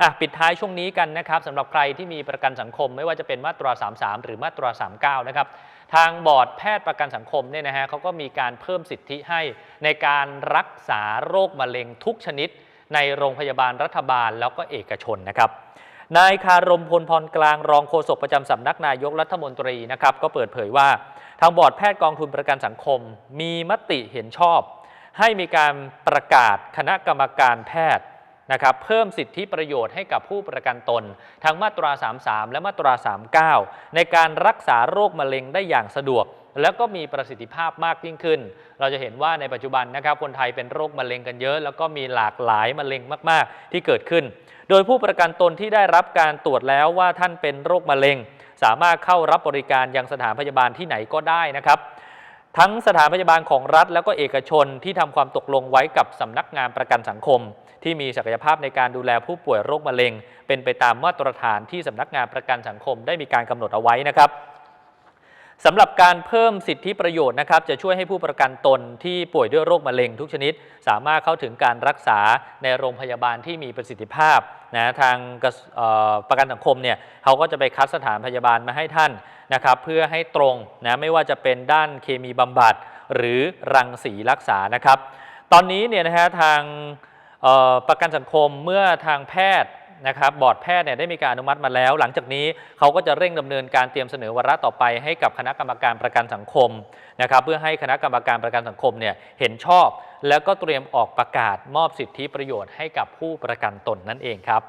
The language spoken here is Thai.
อะปิดท้ายช่วงนี้กันนะครับสำหรับใครที่มีประกันสังคม ไม่ว่าจะเป็นมาตรา 33 หรือมาตรา 39 นะครับทางบอร์ดแพทย์ประกันสังคมเนี่ยนะฮะเขาก็มีการเพิ่มสิทธิให้ในการรักษาโรคมะเร็งทุกชนิด ในโรงพยาบาลรัฐบาลแล้วก็เอกชนนะครับนายคารมพลพรกลางรองโฆษกประจำสำนักนายกรัฐมนตรีนะครับก็เปิดเผยว่า ทางบอร์ดแพทย์กองทุนประกันสังคม มีมติเห็นชอบ ให้มีการประกาศคณะกรรมการแพทย์ นะครับเพิ่มสิทธิประโยชน์ให้กับผู้ประกันตน ทั้งมาตรา 33 และมาตรา 39 ในการรักษาโรคมะเร็งได้อย่างสะดวก แล้วก็มีประสิทธิภาพมากยิ่งขึ้น เราจะเห็นว่าในปัจจุบันนะครับคนไทยเป็นโรคมะเร็งกันเยอะ แล้วก็มีหลากหลายมะเร็งมาก ๆ ที่เกิดขึ้น โดยผู้ประกันตนที่ได้รับการตรวจแล้วว่าท่านเป็นโรคมะเร็ง สามารถเข้ารับบริการยังสถานพยาบาลที่ไหนก็ได้นะครับ ทั้งสถานพยาบาลของรัฐแล้วก็เอกชนที่ทำความตกลงไว้กับสำนักงานประกันสังคม ที่มีศักยภาพในการดูแลผู้ป่วยโรคมะเร็ง เป็นไปตามมาตรฐานที่สำนักงานประกันสังคมได้มีการกำหนดเอาไว้นะครับ สำหรับการเพิ่มสิทธิประโยชน์นะครับจะช่วยให้ผู้ประกันตนที่ป่วยด้วยโรคมะเร็งทุกชนิด สามารถเข้าถึงการรักษาในโรงพยาบาลที่มีประสิทธิภาพนะทางประกันสังคมเนี่ยเขาก็จะไปคัดสถานพยาบาลมาให้ท่านนะครับเพื่อให้ตรงนะไม่ว่าจะเป็นด้านเคมีบำบัด หรือรังสีรักษานะครับ ตอนนี้เนี่ยนะฮะทางประกันสังคมเมื่อทางแพทย์ นะครับบอร์ดแพทย์เนี่ยได้มีการอนุมัติมาแล้ว หลังจากนี้เขาก็จะเร่งดำเนินการเตรียมเสนอวาระต่อไป ให้กับคณะกรรมการประกันสังคมนะครับเพื่อให้คณะกรรมการประกันสังคมเนี่ยเห็นชอบ แล้วก็เตรียมออกประกาศมอบสิทธิประโยชน์ให้กับผู้ประกันตนนั่นเองครับ